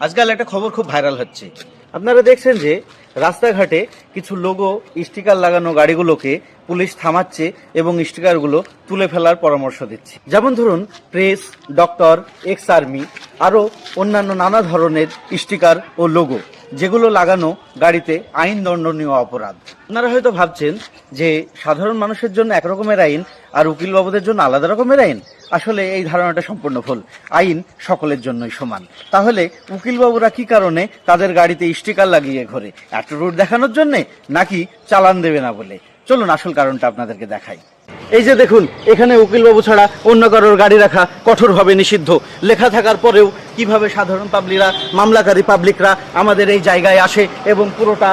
আজকাল একটা খবর খুব ভাইরাল হচ্ছে। আপনারা দেখছেন যে রাস্তাঘাটে কিছু লোগো, স্টিকার লাগানো গাড়িগুলোকে পুলিশ থামাচ্ছে এবং স্টিকারগুলো তুলে ফেলার পরামর্শ দিচ্ছে। যেমন ধরুন, প্রেস, ডক্টর, এক্স আর্মি, আরও অন্যান্য নানা ধরনের স্টিকার ও লোগো। যেগুলো লাগানো গাড়িতে আইন দণ্ডনীয় অপরাধ। আপনারা হয়তো ভাবছেন যে সাধারণ মানুষের জন্য একরকমের আইন আর উকিল বাবুদের জন্য আলাদা রকমের আইন? আসলে এই ধারণাটা সম্পূর্ণ ভুল। আইন সকলের জন্যই সমান। তাহলে উকিল বাবুরা কি কারণে তাদের গাড়িতে স্টিকার লাগিয়ে ঘরে? রুট দেখানোর জন্যে? নাকি চালান দেবে না বলে? চলুন আসল কারণটা আপনাদেরকে দেখাই। এই যে দেখুন, এখানে উকিলবাবু ছাড়া অন্য কারোর গাড়ি রাখা কঠোরভাবে নিষিদ্ধ। লেখা থাকার পরেও কীভাবে সাধারণ পাবলিকরা, মামলাকারী পাবলিকরা আমাদের এই জায়গায় আসে এবং পুরোটা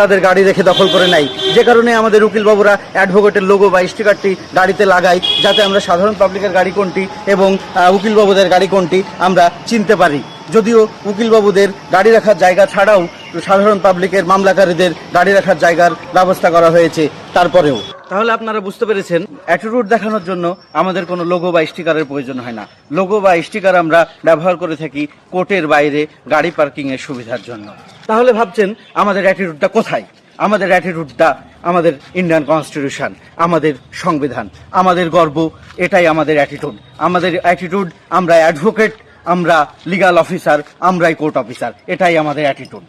তাদের গাড়ি রেখে দখল করে নেয়। যে কারণে আমাদের উকিলবাবুরা অ্যাডভোকেটের লোগো বা স্টিকারটি গাড়িতে লাগাই যাতে আমরা সাধারণ পাবলিকের গাড়ি কোনটি এবং উকিলবাবুদের গাড়ি কোনটি আমরা চিনতে পারি। যদিও উকিলবাবুদের গাড়ি রাখার জায়গা ছাড়াও সাধারণ পাবলিকের মামলাকারীদের গাড়ি রাখার জায়গার ব্যবস্থা করা হয়েছে তারপরেও। তাহলে আপনারা বুঝতে পেরেছেন অ্যাটিটিউড দেখানোর জন্য আমাদের কোনো লোগো বা স্টিকারের প্রয়োজন হয় না। লোগো বা স্টিকার আমরা ব্যবহার করে থাকি কোর্টের বাইরে গাড়ি পার্কিং এর সুবিধার জন্য। তাহলে ভাবছেন, আমাদের অ্যাটিটিউডটা কোথায়? আমাদের অ্যাটিটিউডটা আমাদের ইন্ডিয়ান কনস্টিটিউশন আমাদের সংবিধান, আমাদের গর্ব, এটাই আমাদের অ্যাটিটিউড আমাদের অ্যাটিটিউড আমরা অ্যাডভোকেট আমরা লিগাল অফিসার আমরাই কোর্ট অফিসার এটাই আমাদের অ্যাটিটিউড